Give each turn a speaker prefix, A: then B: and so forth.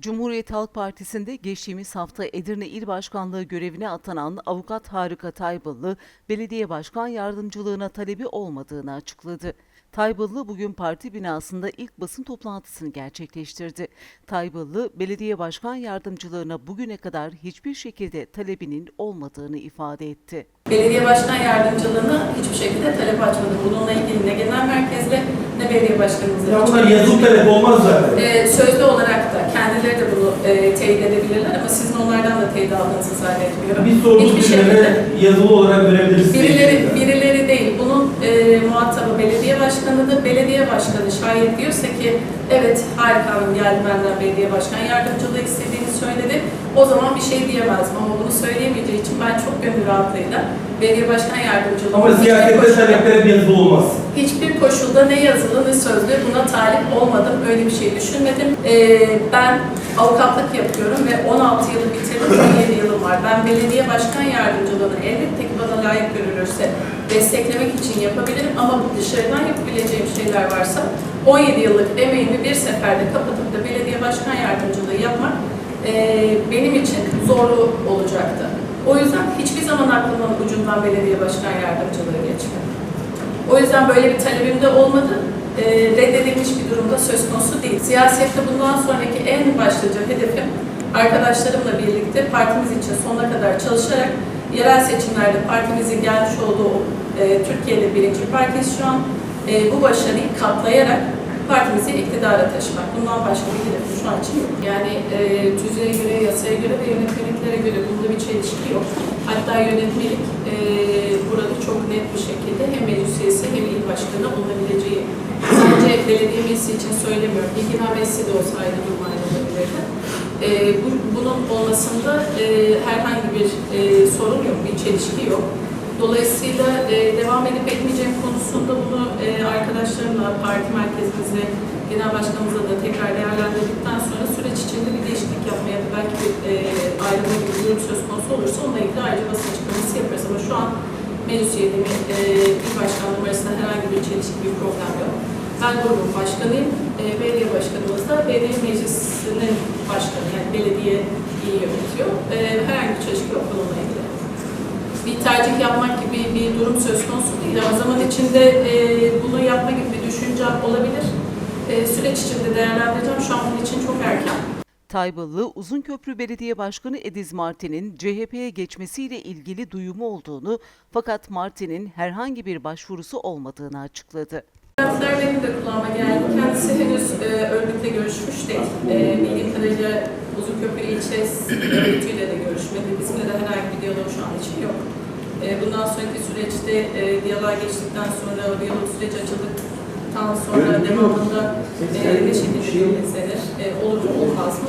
A: Cumhuriyet Halk Partisi'nde geçtiğimiz hafta Edirne İl Başkanlığı görevine atanan avukat Harika Taybıllı, belediye başkan yardımcılığına talebi olmadığını açıkladı. Taybıllı bugün parti binasında ilk basın toplantısını gerçekleştirdi. Taybıllı, belediye başkan yardımcılığına bugüne kadar hiçbir şekilde talebinin olmadığını ifade etti.
B: Belediye başkan yardımcılığına hiçbir şekilde talep açmadım. Bununla ilgili başkanımızla.
C: Ya bunlar yazılı talep olmaz zaten.
B: Ee, sözlü olarak da kendileri de bunu e, teyit edebilirler ama sizin onlardan da teyit aldığınızı zannetmiyorum.
C: Biz
B: Hiçbir
C: kişilere yazılı olarak verebiliriz.
B: Birileri, birileri değil. Bunun e, muhatabı belediye başkanıdır. Belediye başkanı şayet diyorsa ki evet harika geldi benden belediye başkan yardımcılığı istediğini söyledi. O zaman bir şey diyemezdim ama bunu söyleyemeyeceği için ben çok gönül rahatlığıyla belediye başkan yardımcılığı
C: Ama
B: hiçbir
C: siyasette
B: koşulda-
C: talepler hep yazılı olmaz.
B: Hiçbir koşulda ne yazılı ne sözlü buna talip olmadım. Öyle bir şey düşünmedim. Ee, ben avukatlık yapıyorum ve 16 yılı bitirdim, 17 yılım var. Ben belediye başkan yardımcılığını elbette ki bana layık görülürse desteklemek için yapabilirim ama dışarıdan yapabileceğim şeyler varsa 17 yıllık emeğimi bir seferde kapatıp da belediye başkan yardımcılığı yapmak ee, benim için zorlu olacaktı. O yüzden hiçbir zaman aklımın ucundan belediye başkan yardımcılığı geçmedi. O yüzden böyle bir talebim de olmadı. E, reddedilmiş bir durumda söz konusu değil. Siyasette bundan sonraki en başlıca hedefim arkadaşlarımla birlikte partimiz için sonuna kadar çalışarak yerel seçimlerde partimizin gelmiş olduğu e, Türkiye'de birinci partiyiz şu an. E, bu başarıyı katlayarak partimizi iktidara taşımak. Bundan başka bir hedefim şu an için yok. Yani e, tüzüğe göre, yasaya göre ve yönetmeliklere göre bunda bir çelişki yok. Hatta yönetmelik e, burada çok net bir şekilde hem meclis üyesi hem il başkanı olunabileceği sadece belediye meclisi için söylemiyorum. İlgilen meclisi de olsa ayrı durum ayrılabilirdi. E, bu, bunun olmasında e, herhangi bir e, sorun yok, bir çelişki yok. Dolayısıyla e, devam edip etmeyeceğim konusunda bunu e, arkadaşlarımla, parti merkezimizle, genel başkanımızla da tekrar değerlendirdikten sonra süreç içinde bir değişiklik yapmaya belki bir e, ayrılma gibi bir durum söz konusu olursa onunla ilgili ayrıca basın açıklaması yaparız. Ama şu an meclis üyeliğimi, e, il başkanlığım arasında herhangi bir çelişki, bir problem yok. Ben grubun başkanıyım, e, belediye başkanımız da belediye meclisinin başkanı, yani belediye iyi yönetiyor. E, herhangi bir çelişki yok bununla ilgili bir tercih yapmak gibi bir durum söz konusu değil ama zaman içinde e, bunu yapma gibi bir düşüncem olabilir. E, süreç içinde değerlendireceğim. Şu an bunun için çok erken.
A: Taybıllı, Uzunköprü Belediye Başkanı Ediz Martin'in CHP'ye geçmesiyle ilgili duyumu olduğunu fakat Martin'in herhangi bir başvurusu olmadığını açıkladı.
B: Beklentiler benim de kulağıma geldi. Kendisi henüz e, örgütle görüşmüş değil. E, bildiğim kadarıyla Uzunköprü ilçe örgütüyle de görüşmedi. Bizimle de herhangi bir diyalog şu an için yok. E, bundan sonraki süreçte e, diyaloğa geçtikten sonra, diyalog süreci açıldıktan sonra devamında e, ne şekilde e, olur mu olmaz mı